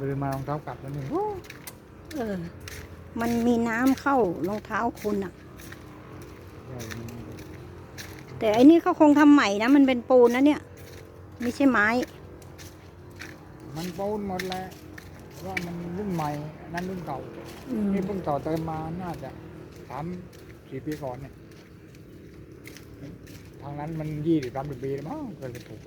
เดินมารองเท้ากลับแล้วนี่โอ้เออ มันมีน้ำเข้ารองเท้าคุณอะใหญ่มันแต่อันนี้เขาคงทำใหม่นะ มันเป็นปูนนะเนี่ย ไม่ใช่ไม้ มันปูนหมดแล้วว่ามันรุ่นใหม่นั่นรุ่นเก่าอืมนี่เพิ่งต่อเติมมาน่าจะสามสี่ปีก่อนเนี่ยทางนั้นมันยี่สิบสามสิบปีแล้วมั้งเกินจะถูก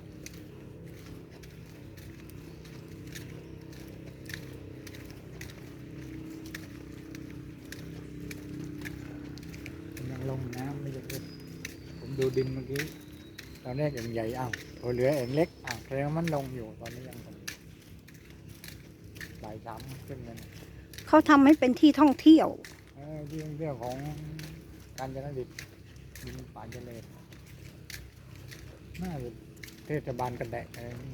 มันยังลงน้ำไม่ยังขึ้นผมดูดินเมื่อกี้ตอนแรกเองใหญ่อ้าวพอเหลือเองเล็กอ้าวแสดงว่ามันลงอยู่ตอนนี้ยังลงบ่ายสามขึ้นเลยนะเขาทำให้เป็นที่ท่องเที่ยวเออที่ท่องเที่ยวของการจนดิตดินป่าเจริญน่าจะเทศบาลกันแดกอะไรนี่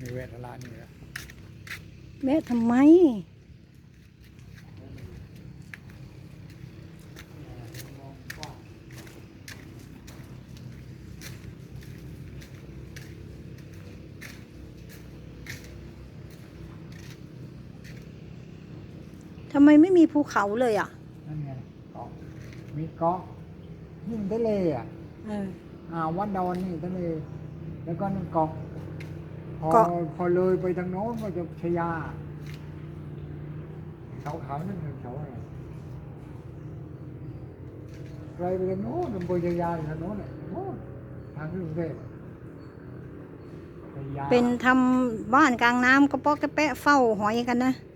มีเวทลานี่แหละแม่ทำไม ทำไมไม่มีภูเขาเลยอะนั่นไงเกาะมีเกาะนี่มันทะเลอะเออ อ่าววัดดอนนี่ทะเล แล้วก็นั่นเกาะพอเกาะ พอเลยไปทางโน้นก็จะชยาเขาขาวนั่นคือเขาอะไรไกลไปทางโน้นอำเภอชยาอยู่ทางโน้นแหละโน้นทางที่กรุงเทพชยาเป็นทำบ้านกลางน้ำกระเปาะกระแปะเฝ้าหอยกันนะทาง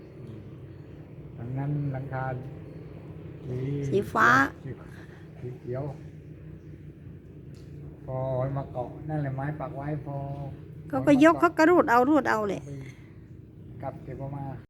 นั้นหลังคาสีสีฟ้าสีสีเขียว พอมาเกาะนั่นแหละไม้ปักไว้พอเขาก็ยกเขาก็รูดเอารูดเอาเลย กลับเก็บออกมา